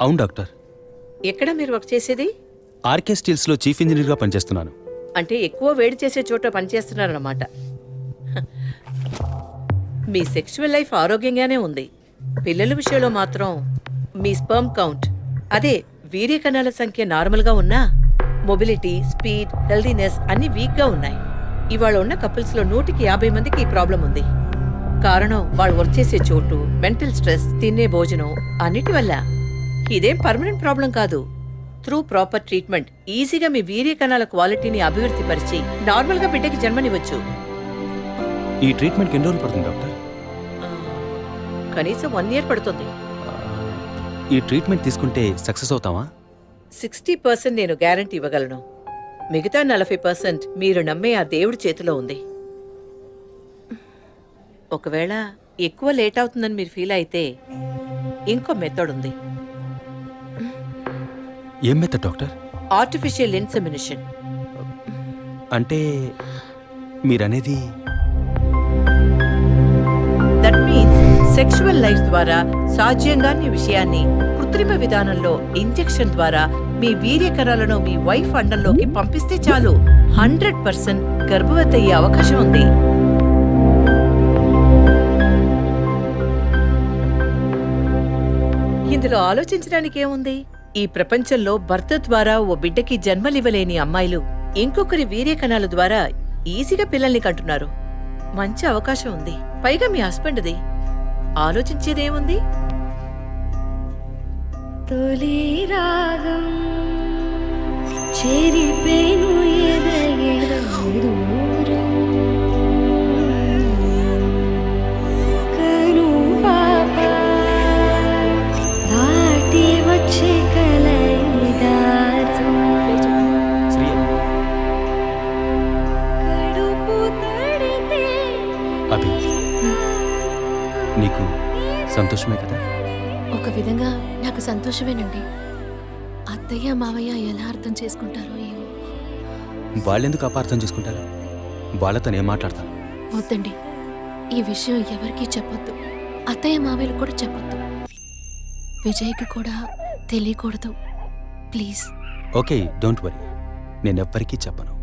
అవును డాక్టర్. ఎక్కడ మీరు వర్క్ చేసేది? ఆర్కే స్టీల్స్లో చీఫ్ ఇంజనీర్గా పనిచేస్తున్నాను. అంటే ఎక్కువ వేడి చేసే చోట పనిచేస్తున్నారన్నమాట. మీ సెక్షువల్ లైఫ్ ఆరోగ్యంగానే ఉంది. పిల్లల విషయంలో మాత్రం మీ స్పర్మ్ కౌంట్ అదే వీర్య కణాల సంఖ్య నార్మల్గా ఉన్నా మొబిలిటీ స్పీడ్ హెల్దీనెస్ అన్ని వీక్గా ఉన్నాయి. ఇవాళ ఉన్న కపుల్స్లో నూటికి యాభై మందికి ఈ ప్రాబ్లం ఉంది. కారణం వాళ్ళు వర్క్ చేసే చోటు మెంటల్ స్ట్రెస్ తినే భోజనం అన్నిటి వల్ల. ఇదేం పర్మనెంట్ ప్రాబ్లం కాదు. త్రూ ప్రాపర్ ట్రీట్మెంట్ ఈజీగా మీ వీర్య కణాల క్వాలిటీని అభివృద్ధి పరిచి నార్మల్గా బిడ్డకి జన్మనివ్వచ్చు. ఈ ట్రీట్మెంట్కి ఎన్ని రోజులు పడుతుంది డాక్టర్? కనీసం వన్ ఇయర్ పడుతుంది. ఈ ట్రీట్మెంట్ తీసుకుంటే సక్సెస్ అవుతామా సిక్స్టీ పర్సెంట్ నేను గ్యారంటీ ఇవ్వగలను. మిగతా నలభై పర్సెంట్ మీరు నమ్మే ఆ దేవుడి చేతిలో ఉంది. ఒకవేళ ఎక్కువ లేట్ అవుతుందని మీరు ఫీల్ అయితే ఇంకో మెథడ్ ఉంది. ఏం మెత్తడ్ డాక్టర్? ఆర్టిఫిషియల్ ఇన్సెమినేషన్ అంటే మీరనేది? దట్ మీన్స్ సెక్షువల్ లైఫ్ ద్వారా సాధ్యంగాని విషయాన్ని కృత్రిమ విధానంలో ఇంజెక్షన్ ద్వారా మీ వీర్య కణాలను మీ వైఫ్ అండంలోకి పంపిస్తే చాలు. హండ్రెడ్ పర్సెంట్ గర్భవతి అయ్యే అవకాశం ఉంది. ఇందులో ఆలోచించడానికి ఏముంది? ఈ ప్రపంచంలో భర్త ద్వారా ఓ బిడ్డకి జన్మలివ్వలేని అమ్మాయిలు ఇంకొకరి వీర్యకణాల ద్వారా ఈజీగా పిల్లల్ని కంటున్నారు. మంచి అవకాశం ఉంది. పైగా మీ హస్బెండ్ది. ఆలోచించేదేముంది? తొలి రాగం చెరిపేను ఎదగే సంతోషమేనండి. అత్తయ్య మావయ్య ఎలా అర్థం చేసుకుంటారో ఏమో. వాళ్ళెందుకు అపార్థం చేసుకుంటారు? వాళ్ళతో నేను మాట్లాడతాను వద్దండి. ఈ విషయం ఎవరికీ చెప్పొద్దు. అత్తయ్య మావయ్యలు కూడా చెప్పొద్దు. విజయ్కి కూడా తెలియకూడదు. ప్లీజ్. Okay don't worry. నేను ఎవ్వరికీ చెప్పను.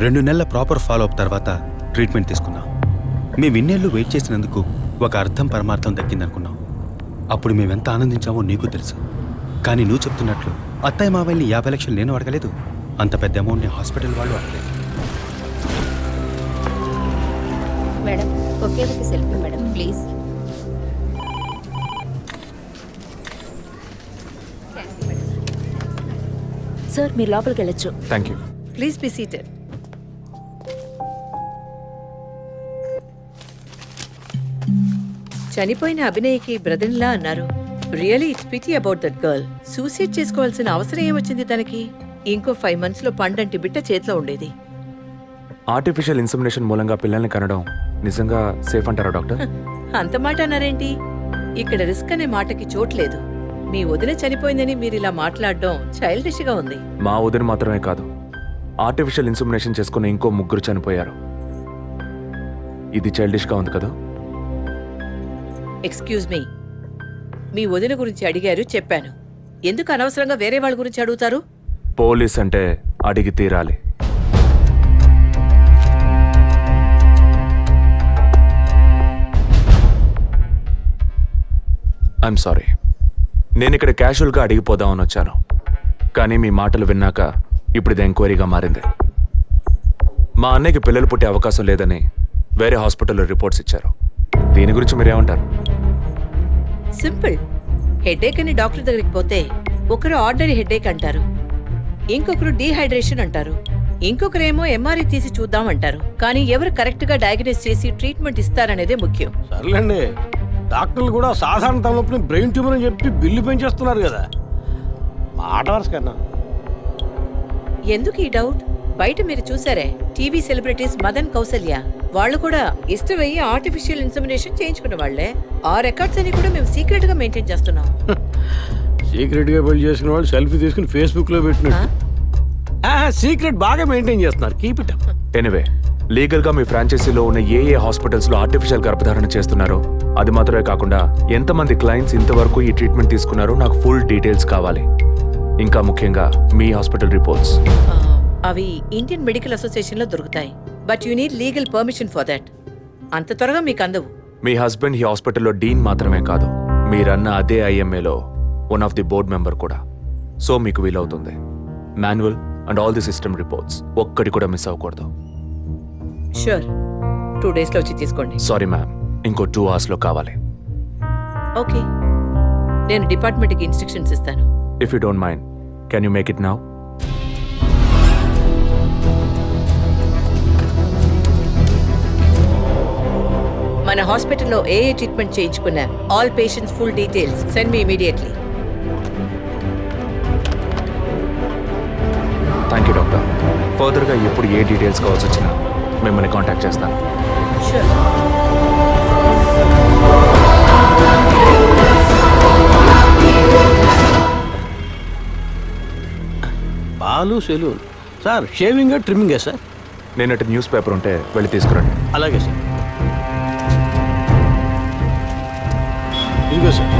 రెండు నెలల ప్రాపర్ ఫాలో అప్ తర్వాత ట్రీట్మెంట్ తీసుకున్నాం. మేము ఇన్నేళ్ళు వెయిట్ చేసినందుకు ఒక అర్థం పరమార్థం దక్కిందనుకున్నాం. అప్పుడు మేమెంత ఆనందించామో నీకు తెలుసు. కానీ నువ్వు చెప్తున్నట్లు అత్తయ్య మావల్ని యాభై లక్షలు నేను అడగలేదు. అంత పెద్ద అమౌంట్ని హాస్పిటల్ వాళ్ళు అడగలేదు. మేడం ఒకే ఒక సెల్ఫీ మేడం ప్లీజ్. సార్ మీరు లోపలికి వెళ్ళొచ్చు. Thank you please be seated. చనిపోయిన అభినయకి బ్రదర్లా అన్నారు. Really it's pity about that girl. Suicide చేసుకోవాల్సిన అవసరం ఏమొచ్చింది తనకి? ఇంకో ఫైవ్ మంత్స్లో పండంటి బిడ్డ చేతిలో ఉండేది. ఆర్టిఫిషియల్ ఇన్సమినేషన్ మూలంగా పిల్లల్ని కనడం నిజంగా సేఫ్ అంటారా డాక్టర్? అంత మాట అన్నారేంటి? ఇక్కడ రిస్క్ అనే మాటకి చోట్లేదు మీ వదిన చనిపోయిందని మీరు ఇలా మాట్లాడడం చైల్డిష్గా ఉంది. మా వదిన మాత్రమే కాదు ఆర్టిఫిషియల్ ఇన్సమినేషన్ చేసుకున్న ఇంకో ముగ్గురు చనిపోయారు. ఇది చైల్డిష్గా ఉంది కదా? ఎక్స్క్యూజ్ మీ మీ వదిన గురించి అడిగారు చెప్పాను. ఎందుకు అనవసరంగా వేరే వాళ్ళ గురించి అడుగుతారు? పోలీస్ అంటే అడిగి తీరాలి. ఐఎమ్ సారీ నేను ఇక్కడ క్యాషువల్గా అడిగిపోదామని వచ్చాను. కానీ మీ మాటలు విన్నాక ఇప్పుడు ఇది ఎంక్వైరీగా మారింది. మా అన్నయ్యకి పిల్లలు పుట్టే అవకాశం లేదని వేరే హాస్పిటల్లో రిపోర్ట్స్ ఇచ్చారు. దీని గురించి మీరేమంటారు? సింపుల్. హెడేక్ అని డాక్టర్ దగ్గరికి పోతే ఒకరు ఆర్డినరీ హెడేక్ అంటారు. ఇంకొకరు డీహైడ్రేషన్ అంటారు. ఇంకొకరేమో ఎంఆర్ఐ తీసి చూద్దాం అంటారు. కానీ ఎవరు కరెక్ట్గా డయాగ్నోస్ చేసి ట్రీట్మెంట్ ఇస్తారనేదే ముఖ్యం. సర్లేండి. డాక్టర్లు కూడా సాధారణ తలనొప్పిని బ్రెయిన్ ట్యూమర్ అని చెప్పి బిల్లు పెంచేస్తున్నారు కదా. మాట వరుస కన్నా. ఎందుకు ఈ డౌట్? బయట మీరు చూసారే టీవీ సెలబ్రిటీస్ మదన్ కౌసల్య. వాళ్ళు కూడా ఇష్టమయ్యి ఆర్టిఫిషియల్ ఇన్సమినేషన్ చేయించుకున్న వాళ్ళే. ఆ రికార్డ్స్ అని కూడా మేము సీక్రెట్గా మెయింటైన్ చేస్తున్నాం. సీక్రెట్గా పెళ్ళి చేసిన వాళ్ళు సెల్ఫీ తీసుకుని ఫేస్బుక్లో పెట్టినట్టు. సీక్రెట్ బాగా మెయింటైన్ చేస్తున్నారు. కీప్ ఇట్ ఎనివే లీగల్గా మీ ఫ్రాంచైజీలో ఉన్న ఏ ఏ హాస్పిటల్స్లో ఆర్టిఫిషియల్ గర్భధారణ చేస్తున్నారో అది మాత్రమే కాకుండా ఎంతమంది క్లయింట్స్ ఇంతవరకు ఈ ట్రీట్మెంట్ తీసుకున్నారో నాకు ఫుల్ డీటెయిల్స్ కావాలి. ఇంకా ముఖ్యంగా మీ హాస్పిటల్ రిపోర్ట్స్ అవి ఇండియన్ మెడికల్ అసోసియేషన్లో దొరుకుతాయి. But you need legal permission for that. అంత త్వరగా మీకు అందవు. మీ హస్బెండ్ ఈ హాస్పిటల్లో డీన్ మాత్రమే కాదు మీరన్న అదే ఐఎంఏలో one of the board member కూడా. సో మీకు వీలవుతుంది. Manual and all the system reports. ఒక్కటి కూడా మిస్ అవ్వకూడదు. షూర్. టూ డేస్లో వచ్చి తీసుకోండి. Sorry ma'am. ఇంకో టూ అవర్స్లో కావాలి. ఓకే. నేను డిపార్ట్మెంట్కి ఇన్స్ట్రక్షన్స్ ఇస్తాను. If you don't mind can you make it now మన హాస్పిటల్లో ఏ ఏ ట్రీట్మెంట్ చేయించుకున్నా all patients full details. Send me immediately. Thank you doctor ఫర్దర్గా ఎప్పుడు ఏ డీటెయిల్స్ కావాల్సి వచ్చినా మిమ్మల్ని కాంటాక్ట్ చేస్తాను. షూర్ పాలు సెలూన్. సార్ షేవింగ్ ట్రిమ్మింగే సార్? నేనటి న్యూస్ పేపర్ ఉంటే వెళ్ళి తీసుకురండి. అలాగే సార్. ఇదిగో సార్ సార్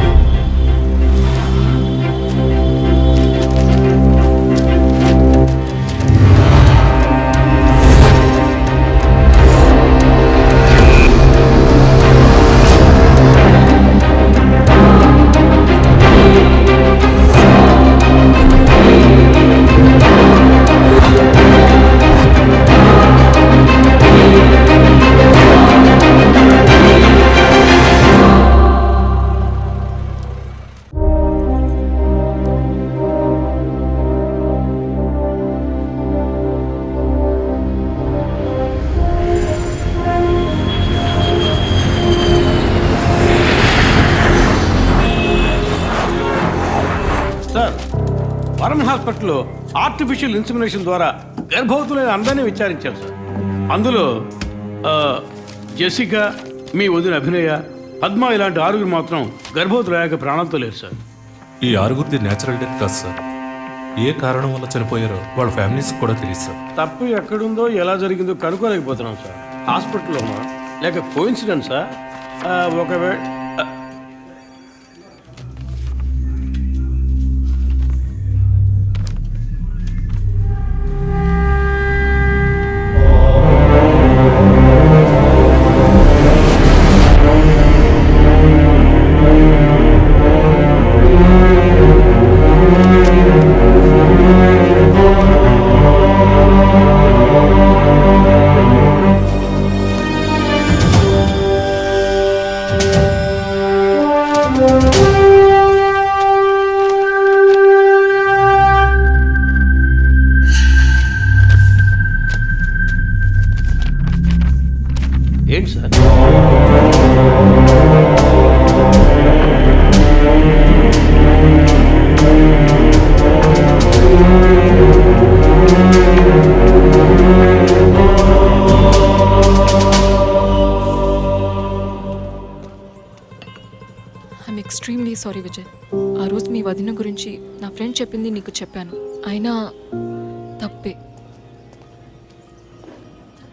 హాస్పిటల్లో ఆర్టిఫిషియల్ ఇన్సిమినేషన్ ద్వారా గర్భవతులైన అందరినీ విచారించారు సార్. అందులో జెసికా మీ వదిన అభినయ పద్మ ఇలాంటి ఆరుగురు మాత్రం గర్భవతులయ్యాక ప్రాణంతో లేరు సార్. ఈ ఆరుగురిది నేచురల్ డెత్ కాదు సార్. ఏ కారణం వల్ల చనిపోయారో వాళ్ళ ఫ్యామిలీస్ కూడా తెలియదు సార్. తప్పు ఎక్కడుందో ఎలా జరిగిందో కనుక్కోలేకపోతున్నాం సార్. హాస్పిటల్లోనా లేక కోయిన్సిడెన్సా ఒకవేళ ఫ్రెండ్ చెప్పింది నీకు చెప్పాను. అయినా తప్పే.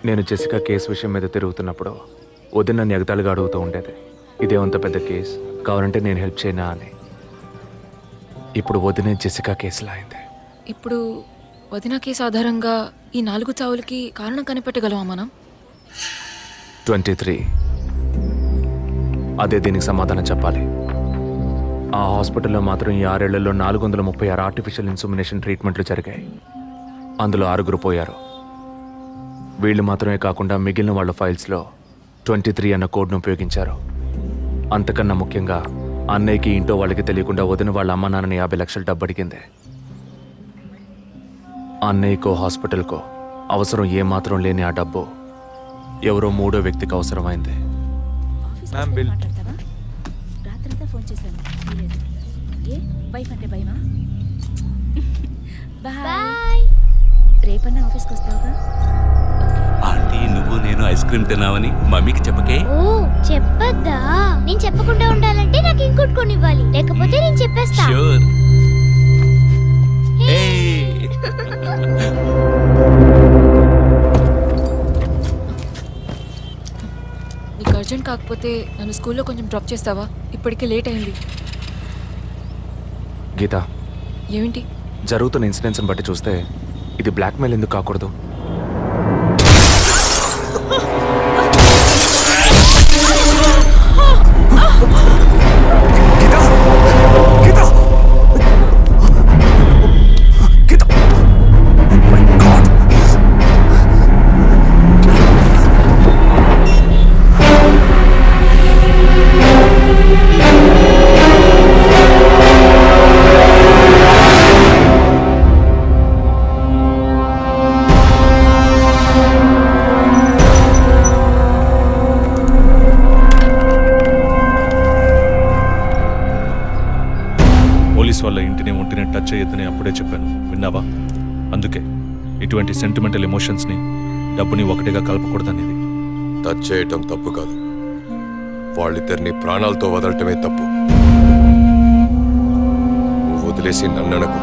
నేను జెసికా కేసు విషయం మీద తిరుగుతున్నప్పుడు వదిన నన్ను ఎగతాళిగా అడుగుతూ ఉండేది. ఇదేమంత పెద్ద కేసు? కావాలంటే నేను హెల్ప్ చేయనా? అని. ఇప్పుడు వదిన జెసికా కేసులా అయింది. ఇప్పుడు వదిన కేసు ఆధారంగా ఈ నాలుగు చావులకి కారణం కనిపెట్టగలమా మనం? Twenty three. అదే దీనికి సమాధానం చెప్పాలి. ఆ హాస్పిటల్లో మాత్రం ఈ ఆరేళ్ళలో నాలుగు వందల ముప్పై ఆరు ఆర్టిఫిషియల్ ఇన్సుమినేషన్ ట్రీట్మెంట్లు జరిగాయి. అందులో ఆరుగురు పోయారు. వీళ్ళు మాత్రమే కాకుండా మిగిలిన వాళ్ళ ఫైల్స్లో ట్వంటీ త్రీ అన్న కోడ్ను ఉపయోగించారు. అంతకన్నా ముఖ్యంగా అన్నయ్యకి ఇంట్లో వాళ్ళకి తెలియకుండా వదిన వాళ్ళ అమ్మ నాన్నని యాభై లక్షలు డబ్బు అడిగింది. అన్నయ్యకో హాస్పిటల్కో అవసరం ఏమాత్రం లేని ఆ డబ్బు ఎవరో మూడో వ్యక్తికి అవసరమైంది. మ్యామ్ బిల్ అంటే భయమా? బాయ్. రేపన్నా ఆఫీస్కి వస్తావుగా? ఆంటీ నువ్వు నేను ఐస్ క్రీమ్ తిన్నావని మమ్మీకి చెప్పకే? ఓ చెప్పద్దా? నేను చెప్పకుండా ఉండాలంటే నాకు ఇంకోటి కొనివ్వాలి. లేకపోతే నేను చెప్పేస్తా. షూర్ అర్జెంట్ కాకపోతే నన్ను స్కూల్లో కొంచెం డ్రాప్ చేస్తావా? ఇప్పటికే లేట్ అయింది. గీత ఏమిటి? జరుగుతున్న ఇన్సిడెంట్స్ని బట్టి చూస్తే ఇది బ్లాక్మెయిల్ ఎందుకు కాకూడదు? సెంటిమెంటల్ ఎమోషన్స్ని డబ్బుని ఒకటిగా కలపకూడదనేది. టచ్ చేయటం తప్పు కాదు. వాళ్ళిద్దరిని ప్రాణాలతో వదలటమే తప్పు. వదిలేసి నన్ననకు.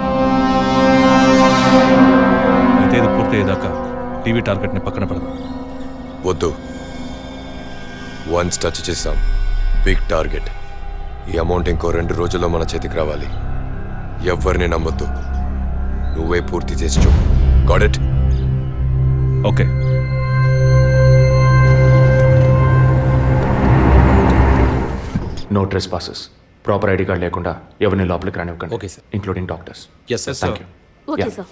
అయితే ఇది పూర్తయ్యేదాకా టీవీ టార్గెట్ని పక్కన పెడదాం. వద్దు. వన్స్ టచ్ చేసాం బిగ్ టార్గెట్ ఈ అమౌంట్ ఇంకో రెండు రోజుల్లో మన చేతికి రావాలి. ఎవరిని నమ్మొద్దు. నువ్వే పూర్తి చేసి చూపు got it okay. No dress passes proper ID card లేకుండా ఎవరిని లోపలికి రానివ్వకండి. Okay, sir. Including doctors yes sir thank you okay sir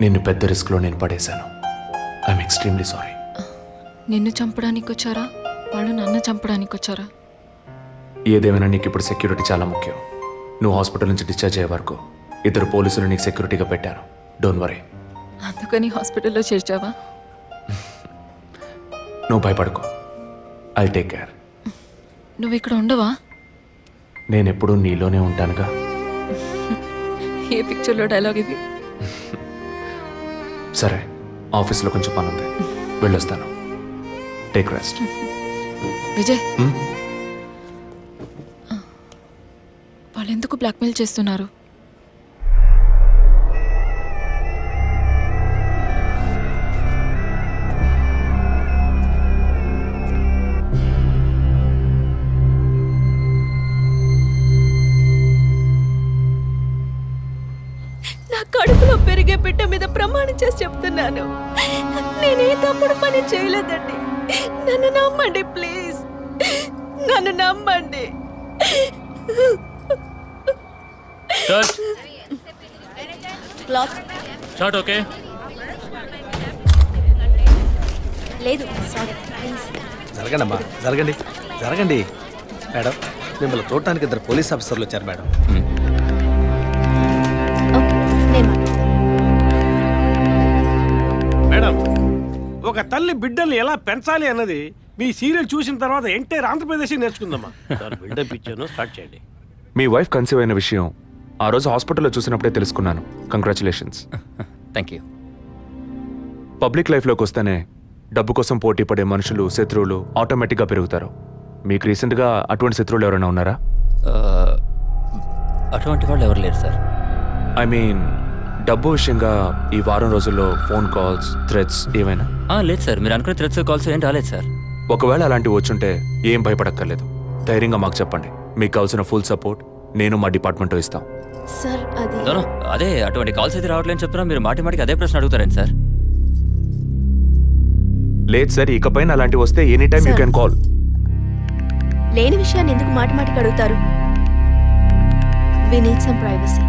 నిన్ను పెద్ద రిస్క్లో నేను పడేశాను. ఐఎమ్ ఎక్స్ట్రీమ్లీ సారీ నిన్ను చంపడానికి వచ్చారా వాళ్ళు నన్ను చంపడానికి వచ్చారా? ఏదేమైనా నీకు ఇప్పుడు సెక్యూరిటీ చాలా ముఖ్యం. నువ్వు హాస్పిటల్ నుంచి డిశ్చార్జ్ అయ్యే వరకు ఇద్దరు పోలీసులు నీకు సెక్యూరిటీగా పెట్టాను డోంట్ వరీ అందుకని హాస్పిటల్లో చేర్చావా? నువ్వు భయపడుకో. ఐ టేక్ కేర్ నువ్వు ఇక్కడ ఉండవా? నేను ఎప్పుడూ నీలోనే ఉంటానుగా. ఏ పిక్చర్లో డైలాగ్ ఇది? సరే ఆఫీస్లో కొంచెం పని ఉంది వెళ్ళొస్తాను. Take rest Vijay? వాళ్ళు ఎందుకు బ్లాక్మెయిల్ చేస్తున్నారు? షార్ట్ ఓకే లేదు సారీ ప్లీజ్ జరగండి అమ్మా జరగండి జరగండి. మేడం మిమ్మల్ని చూడటానికి ఇద్దరు పోలీస్ ఆఫీసర్లు వచ్చారు మేడం. ఓకే నేను మాట్లాడతాను మేడం ఒక తల్లి బిడ్డల్ని ఎలా పెంచాలి అన్నది మీ సీరియల్ చూసిన తర్వాత ఎంటైర్ ఆంధ్రప్రదేశ్ నేర్చుకుందామా సార్ బిల్డప్ ఇచ్చాను స్టార్ట్ చేయండి. మీ వైఫ్ కన్సీవ్ అయిన విషయం ఆ రోజు హాస్పిటల్లో చూసినప్పుడే తెలుసుకున్నాను. కంగ్రాచులేషన్స్ థ్యాంక్ యూ పబ్లిక్ లైఫ్లోకి వస్తేనే డబ్బు కోసం పోటీ పడే మనుషులు శత్రువులు ఆటోమేటిక్గా పెరుగుతారు. మీకు రీసెంట్గా అటువంటి శత్రువులు ఎవరైనా ఉన్నారా? అటువంటి వాళ్ళు ఎవరు లేరు సార్ ఐ మీన్ డబ్బు విషయంగా ఈ వారం రోజుల్లో ఫోన్ కాల్స్ థ్రెడ్స్ ఏమైనా లేదు సార్ మీరు అనుకునే థ్రెడ్స్ కాల్స్ ఏం రాలేదు సార్ ఒకవేళ అలాంటివి వచ్చుంటే ఏం భయపడక్కర్లేదు. ధైర్యంగా మాకు చెప్పండి. మీకు కావాల్సిన ఫుల్ సపోర్ట్ నేను మా డిపార్ట్మెంట్ ఇస్తాం. సార్ అది నో, నో, అదే అటువంటి కాల్స్ అయితే రావట్లేని చెప్తున్నా. మీరు మాటి మాటికి అదే ప్రశ్న అడుగుతారండి సార్? లేదు సార్ ఇకపైన అలాంటివి వస్తే any time you Sir. Can call లేని విషయాన్ని ఎందుకు మాటి మాటికి అడుగుతారు? We need some privacy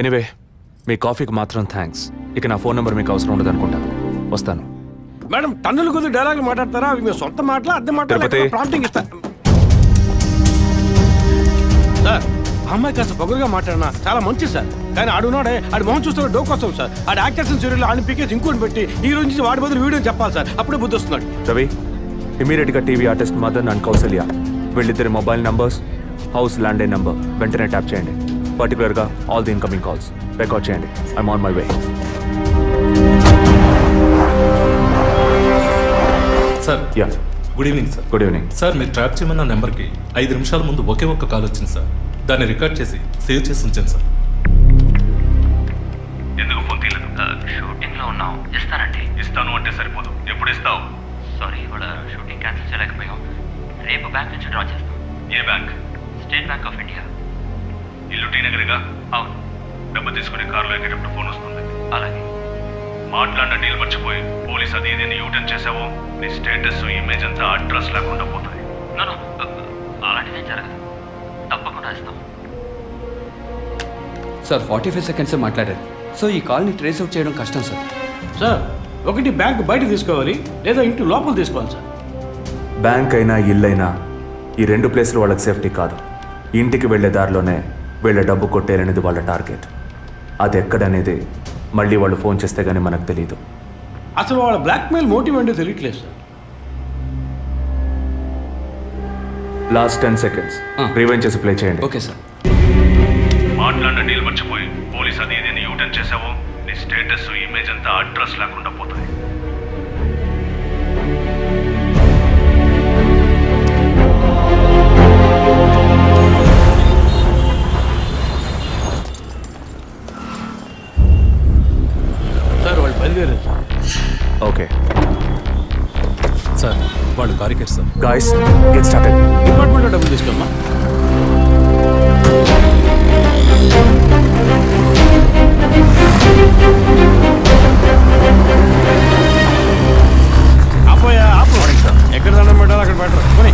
anyway మీ కాఫీకి మాత్రం థ్యాంక్స్ ఇక నా ఫోన్ నెంబర్ మీకు అవసరం ఉండదు అనుకుంటాను వస్తాను. మేడం టన్నుల కొద్ది డైలాగులు మాట్లాడతారా? అవి మీ సొంత మాటలా అద్దె తిరుపతి. ప్రాంప్టింగ్ ఇస్తా సార్ ఆ అమ్మాయి కాస్త పొగరుగా మాట్లాడినా చాలా మంచి సార్. కానీ ఆడున్నాడే ఆడి మొహం చూస్తే డోకొస్తాం సార్. ఆడి యాక్టర్స్ చర్యలు ఆడిని పీకేసి ఇంకోటి పెట్టి ఈ రోజు నుంచి వాడి బదులు వీడియో చెప్పాలి సార్. అప్పుడే బుద్ధి వస్తున్నాడు. రవి ఇమీడియట్గా TV artist Madan and Kausalya. వీళ్ళిద్దరి mobile numbers house land number వెంటనే ట్యాప్ చేయండి. పర్టికులర్గా all the incoming calls record చేయండి. I'm on my way sir ya good evening sir good evening sir మీరు ట్రాప్ చేయమన్న నెంబర్కి ఐదు నిమిషాల ముందు ఒకే ఒక్క కాల్ వచ్చింది సార్ దాన్ని రికార్డ్ చేసి సేవ్ చేసి ఉంచాను సార్ ఎందుకు ఫోన్ తీయలేదు? షూటింగ్లో ఉన్నాం. ఇస్తానండి. ఇస్తాను అంటే సరిపోదు. ఎప్పుడు ఇస్తావు? సారీ ఇవాళ షూటింగ్ క్యాన్సిల్ చేయలేకపోయాం. రేపు బ్యాంక్ నుంచి డ్రా చేస్తాం. ఏ bank state bank of India ఇల్లు టీ నగర్గా? అవును. డబ్బు తీసుకుని కారులో ఎక్కేటప్పుడు ఫోన్ వస్తుంది. అలాగే. మాట్లాడిన డీల్ మర్చిపోయి పోలీస్ అది ఇది యూటర్న్ చేసావో? నీ స్టేటస్ ఇమేజ్ అంతా అడ్రస్ లేకుండా పోతుంది. అలాంటిదేం జరగదు. తప్పకుండా ఇస్తాం సార్ ఫార్టీ ఫైవ్ సెకండ్సే మాట్లాడారు. సో ఈ కాల్ని ట్రేస్ అవుట్ చేయడం కష్టం సార్. సార్ ఒకటి బ్యాంక్ బయట తీసుకోవాలి లేదా ఇంటి లోపల తీసుకోవాలి సార్. బ్యాంక్ అయినా ఇల్లు అయినా ఈ రెండు ప్లేస్లు వాళ్ళకి సేఫ్టీ కాదు. ఇంటికి వెళ్ళే దారిలోనే వీళ్ళ డబ్బు కొట్టేరనేది వాళ్ళ టార్గెట్. అది ఎక్కడనేది మళ్ళీ వాళ్ళు ఫోన్ చేస్తే గానీ మనకు తెలియదు అసలు వాళ్ళ బ్లాక్మెయిల్ మోటివ్ ఏంటో తెలియట్లేదు సార్. Last ten seconds. రివైన్ చేసి ప్లే చేయండి. Okay sir. మాట్లాడిన డీల్ మర్చిపోయి పోలీస్ అది ఇది యూటర్న్ చేసావో? నీ స్టేటస్ ఇమేజ్ అంతా అడ్రస్ లేకుండా పోతుంది ఓకే సార్ వాళ్ళు కారికేట్ సార్ గాయస్ గెట్ స్టార్టెడ్ డిపార్ట్మెంట్లో డబ్బులు తీసుకోమ్మా ఆపోయా ఆపు. ఎక్కడ దండం పెట్టాలో అక్కడ పెట్టరు. కొని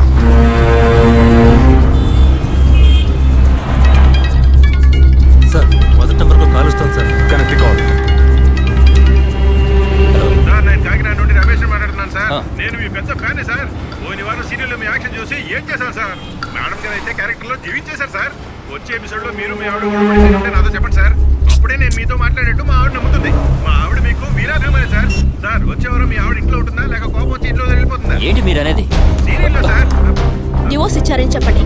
సార్ మొదటి నెంబర్కి కాల్ వస్తుంది సార్ కనెక్ట్ కాల్ సార్. నేను మీ పెద్ద ఫ్యాన్ సార్. పోయిన వారం సీరియల్లో మీ యాక్షన్ చూసి ఏం చేశాను సార్? మేడం గారు అయితే క్యారెక్టర్లో జీవించేశారు సార్. వచ్చే ఎపిసోడ్లో మీరు మీ ఆవిడ ఉంటే నాతో చెప్పండి సార్. అప్పుడే నేను మీతో మాట్లాడేట్టు మా ఆవిడ నమ్ముతుంది. మా ఆవిడ మీకు వీరాభిమాని సార్. సార్ వచ్చే వారం మీ ఆవిడ ఇంట్లో ఉంటుందా? లేక కోపం వచ్చి ఇంట్లో వెళ్ళిపోతుందా ఏంటి మీరు అనేది సీరియల్లో సార్. డివోర్స్ ఇచ్చారని చెప్పండి.